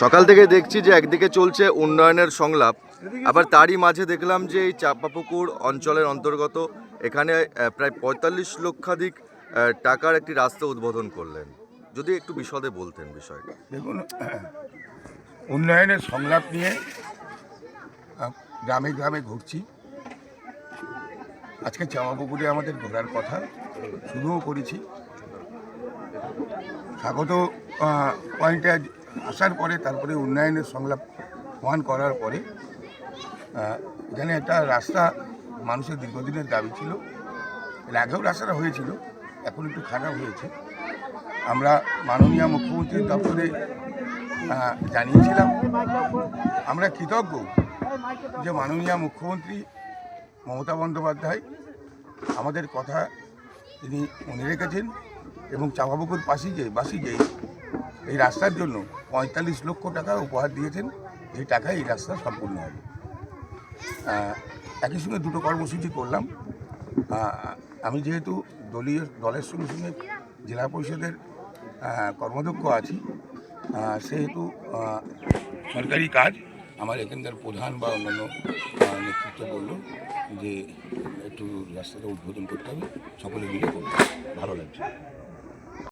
সকাল থেকে দেখছি যে একদিকে চলছে উন্নয়নের সংলাপ, আবার তারই মাঝে দেখলাম যে এই চাপাপুকুর অঞ্চলের অন্তর্গত এখানে প্রায় পঁয়তাল্লিশ লক্ষাধিক টাকার একটি রাস্তা উদ্বোধন করলেন। যদি একটু বিশদে বলতেন বিষয়টা। দেখুন, উন্নয়নের সংলাপ নিয়ে গ্রামে গ্রামে ঘুরছি। আজকে চামাপুকুরে আমাদের ঘোরার কথা, শুরুও করেছি। স্বাগত পয়েন্টে আসার পরে, তারপরে উন্নয়নের সংলাপ প্রমাণ করার পরে এখানে একটা রাস্তা মানুষের দীর্ঘদিনের দাবি ছিল। এর আগেও রাস্তাটা হয়েছিল, এখন একটু খারাপ হয়েছে। আমরা মাননীয় মুখ্যমন্ত্রীর দপ্তরে জানিয়েছিলাম, আমরা কৃতজ্ঞ যে মাননীয় মুখ্যমন্ত্রী মমতা বন্দ্যোপাধ্যায় আমাদের কথা তিনি মনে রেখেছেন এবং চাপাপুকুর পাশিকে বাসিকে এই রাস্তার জন্য পঁয়তাল্লিশ লক্ষ টাকা উপহার দিয়েছেন। যে টাকায় এই রাস্তা সম্পূর্ণ হবে। একই সঙ্গে দুটো কর্মসূচি করলাম। আমি যেহেতু দলীয় দলের সঙ্গে সঙ্গে জেলা পরিষদের আহ, কর্মদক্ষ আছি সেহেতু সরকারি কাজ আমার এখানকার প্রধান বা অন্যান্য নেতৃত্ব বলল যে একটু রাস্তাটা উদ্বোধন করতে হবে। সকলে মিলে ভালো লাগছে।